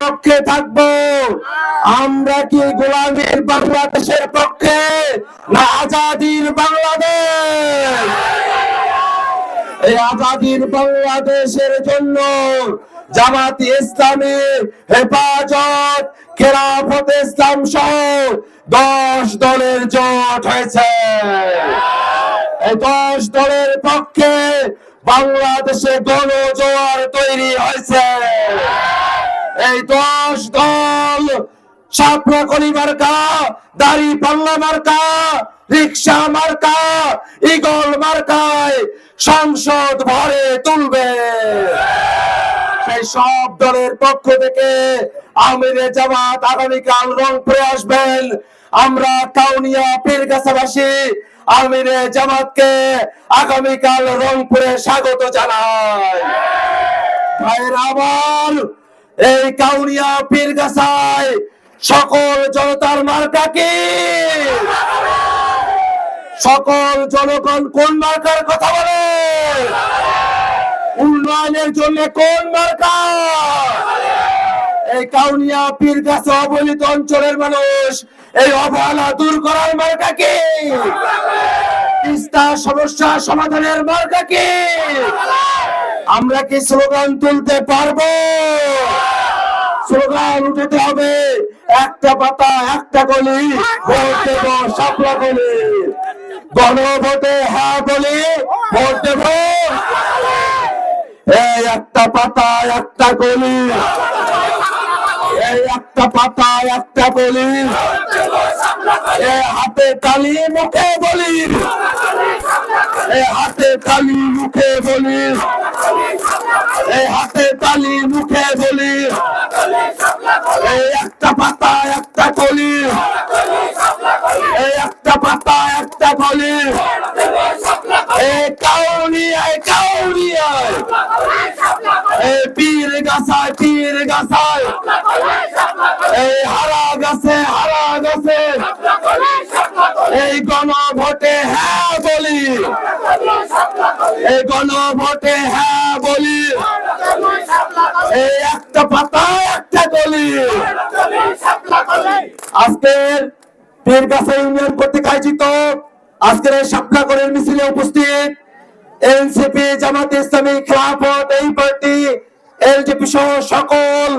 পক্ষে থাকব। আমরা কি গোলামের বাংলাদেশের পক্ষে না আজাদির বাংলাদেশ? এই আজাদির বাংলাদেশের জন্য জামাতি ইসলামী, হেফাজত, খেলাফত ইসলাম সহ দশ দলের জোট হয়েছে। দশ দলের পক্ষে বাংলাদেশে তৈরি হয়েছে। এই দশ দল, সাপড়া কলি মার্কা, দাড়ি পাল্লা মার্কা, রিক্সা মার্কা ইগল মার্কায় সংসদ ভরে তুলবে। সেই সব দলের পক্ষ থেকে আমিরে জামাত আগামীকাল রংপুরে আসবেন। আমরা কাউনিয়া, পীরগাছাবাসী আমিরে জামাতকে আগামীকাল রংপুরে স্বাগত জানাই। ভাইয়ের আমার এই কাউনিয়া পীরগাছায় সকল জনতার মার্কা কি? সকল জনগণ কোন মার্কার কথা বলে? উন্নয়নের জন্য কোন মার্কা? এই কাউনিয়া পীর পীরগাছা অবলিত অঞ্চলের মানুষ, এই অবহেলা দূর করার মার্কা কি? তিস্তা সমস্যা সমাধানের মার্কা কি? আমরা কি স্লোগান তুলতে পারব? স্লোগান উঠাতে হবে, একটা পাতা, একটা গলি ভোট দেব সাপলা গলি গণভোটে হ্যাঁ বলি, ভোট দেব। এই একটা পাতা, একটা গলি এই একটা পাতা, একটা গলি এ হাতে তালি, মুখে বলি। এ হাতে তালি, মুখে বলি। এই হাতে তালি, মুখে বলি। এই একটা পাতা, একটা কলি। এই একটা পাতা, একটা কলি। এই কাউনিয়ায় কাউনিয়ায় এই পীর গাছায় পীর গাছায়। এই হারা গাছে হারা গাছে এই গণভোটে হ্যাঁ বলি। এই গণভোটে হ্যাঁ বলি। এই একটা পাতা, একটা গলি আজকের পীরগাছা ইউনিয়ন কর্তৃক আয়োজিত আজকের এই সাপলাকরের মিছিলে উপস্থিত এনসিপি জামাত ইসলামী খেলাফত এই পার্টি, এলজেপি সহ সকল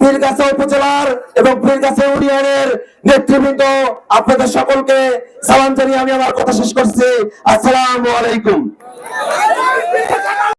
পীরগাছা উপজেলার এবং পীরগাছা ইউনিয়নের নেতৃবৃন্দ আপনাদের সকলকে সালাম জানিয়ে আমি আমার কথা শেষ করছি। আসসালামু আলাইকুম।